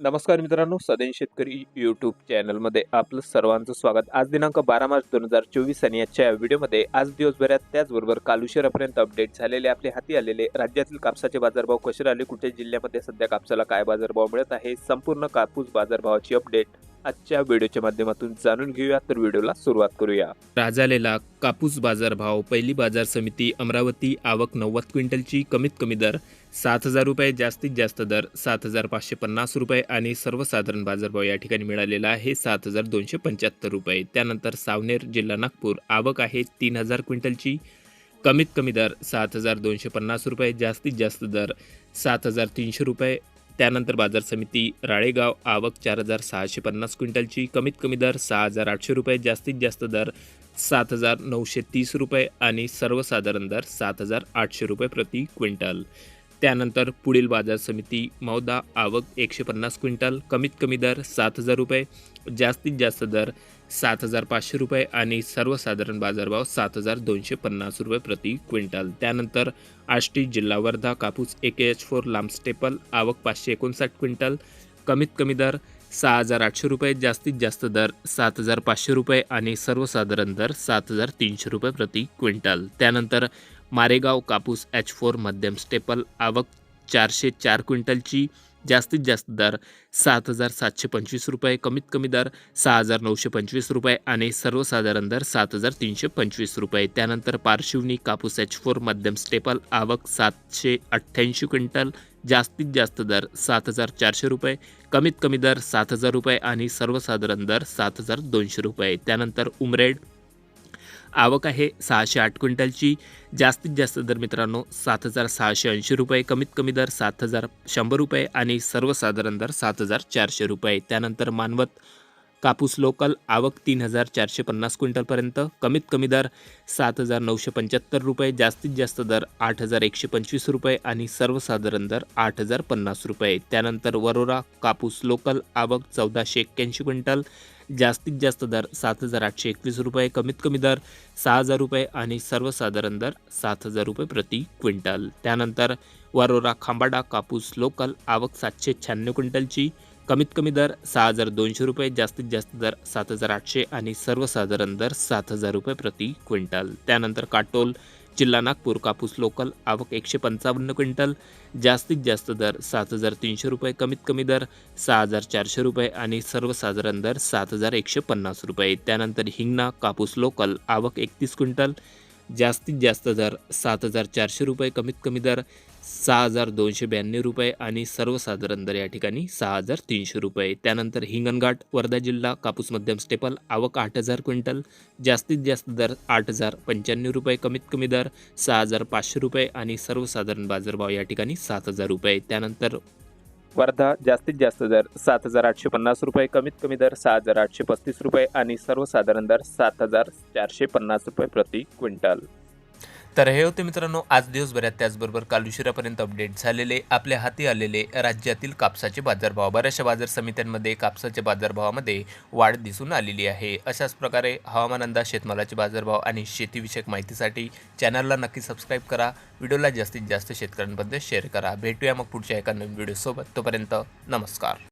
नमस्कार मित्रांनो सदैन शेतकरी यूट्यूब चॅनलमध्ये आपलं सर्वांचं स्वागत. आज दिनांक बारा मार्च दोन हजार चोवीस आणि आजच्या या व्हिडिओमध्ये आज दिवसभरात त्याचबरोबर कालुशेरापर्यंत अपडेट झालेले आपले हाती आलेले राज्यातील कापसाचे बाजारभाव कसे राहिले कुठे जिल्ह्यामध्ये सध्या कापसाला काय बाजारभाव मिळत आहे संपूर्ण कापूस बाजारभावाची अपडेट आजच्या व्हिडिओच्या माध्यमातून जाणून घेऊया. तर व्हिडिओला सुरुवात करूया. राजालेला कापूस बाजारभाव पहिली बाजार समिती अमरावती आवक नव्वद क्विंटलची कमीत कमी दर सात हजार रुपये जास्तीत जास्त दर सात हजार पाचशे पन्नास रुपये आणि सर्वसाधारण बाजारभाव या ठिकाणी मिळालेला आहे सात हजार दोनशे पंच्याहत्तर रुपये. त्यानंतर सावनेर जिल्हा नागपूर आवक आहे तीन हजार क्विंटलची कमीत कमी दर सात हजार दोनशे पन्नास रुपये जास्तीत जास्त दर सात हजार तीनशे रुपये त्यानंतर बाजार समिती राळेगाव आवक चार हजार सहाशे पन्नास क्विंटलची. कमीत कमी दर सहा हजार आठशे रुपये जास्तीत जास्त दर सात हजार नऊशे तीस रुपये आणि सर्वसाधारण दर सात हजार आठशे रुपये प्रति क्विंटल. त्यानंतर पुढील बाजार समिती मौदा आवक एकशे पन्नास क्विंटल कमीत कमी दर सात हजार रुपये जास्तीत जास्त दर सात हजार पाचशे रुपये आणि सर्वसाधारण बाजारभाव सात हजार दोनशे पन्नास रुपये प्रति क्विंटल. त्यानंतर आष्टी जिल्हा वर्धा कापूस ए के एच फोर लांब स्टेपल आवक पाचशे एकोणसाठ क्विंटल कमीत कमी दर सहा हजार आठशे रुपये जास्तीत जास्त दर सात हजार पाचशे रुपये आणि सर्वसाधारण दर सात हजार तीनशे रुपये प्रति क्विंटल. त्यानंतर मारेगाव कापूस एच फोर मध्यम स्टेपल आवक चारशे चार क्विंटलची. जास्तीत जास्त दर सात हजार सातशे पंचवीस रुपये कमीत कमी दर सहा हजार नऊशे पंचवीस रुपये आणि सर्वसाधारण दर सात हजार तीनशे पंचवीस रुपये. त्यानंतर पारशिवनी कापूस एच फोर मध्यम स्टेपल आवक सातशे अठ्ठ्याऐंशी क्विंटल जास्तीत जास्त दर सात हजार चारशे रुपये कमीत कमी दर सात हजार रुपये आणि सर्वसाधारण दर सात हजार दोनशे रुपये. त्यानंतर उमरेड आवक आहे. सहाशे आठ क्विंटलची. जास्तीत जास्त दर मित्रांनो सात हजार सहाशे ऐंशी रुपये. कमीत कमी दर सात हजार शंभर रुपये आणि सर्वसाधारण दर सात हजार चारशे रुपये. त्यानंतर मानवत कापूस लोकल आवक तीन हजार चारशे पन्नास क्विंटलपर्यंत. कमीत कमी दर सात हजार नऊशे पंच्याहत्तर रुपये जास्तीत जास्त दर आठ हजार एकशे पंचवीस रुपये आणि सर्वसाधारण दर आठ हजार पन्नास रुपये. त्यानंतर वरोरा कापूस लोकल आवक चौदाशे एक्क्याऐंशी क्विंटल जास्तीत जास्त दर सात हजार आठशे एकवीस रुपये कमीत कमी दर सहा हजार रुपये आणि सर्वसाधारण दर सात हजार रुपये प्रति क्विंटल. त्यानंतर वरोरा खांबाडा कापूस लोकल आवक सातशे शहाण्णव क्विंटलची कमीत कमी दर सहा हजार दोनशे रुपये जास्तीत जास्त दर सात हजार आठशे आणि सर्वसाधारण दर सात हजार रुपये प्रति क्विंटल. त्यानंतर काटोल जिल्हा नागपूर कापूस लोकल आवक एकशे पंचावन्न क्विंटल जास्तीत जास्त दर सात हजार तीनशे रुपये कमीत कमी दर सहा हजार चारशे रुपये आणि सर्वसाधारण दर सात हजार एकशे पन्नास रुपये. त्यानंतर हिंगणा कापूस लोकल आवक एकतीस क्विंटल जास्तीत जास्त दर सात हजार चारशे रुपये कमीत कमी दर सहा हजार दोनशे ब्याण्णव रुपये आणि सर्वसाधारण दर या ठिकाणी सहा हजार तीनशे रुपये. त्यानंतर हिंगणघाट वर्धा जिल्हा कापूस मध्यम स्टेपल आवक आठ हजार क्विंटल जास्तीत जास्त दर आठ हजार पंच्याण्णव रुपये कमीत कमी दर सहा हजार पाचशे रुपये आणि सर्वसाधारण बाजारभाव या ठिकाणी सात हजार रुपये. त्यानंतर वर्धा जास्तीत जास्त दर सात हजार आठशे पन्नास रुपये कमीत कमी दर सहा हजार आठशे पस्तीस रुपये आणि सर्वसाधारण दर सात हजार चारशे पन्नास रुपये प्रति क्विंटल. तर हे होते मित्रांनो आज दिवसभरात त्याचबरोबर काल उशिरापर्यंत अपडेट झालेले आपल्या हाती आलेले राज्यातील कापसाचे बाजारभाव. बऱ्याचशा बाजार समित्यांमध्ये कापसाच्या बाजारभावामध्ये वाढ दिसून आलेली आहे. अशाच प्रकारे हवामान अंदाज शेतमालाचे बाजारभाव आणि शेतीविषयक माहितीसाठी चॅनलला नक्की सबस्क्राईब करा. व्हिडिओला जास्तीत जास्त शेतकऱ्यांबद्दल शेअर करा. भेटूया मग पुढच्या एका नवीन व्हिडिओसोबत तोपर्यंत नमस्कार.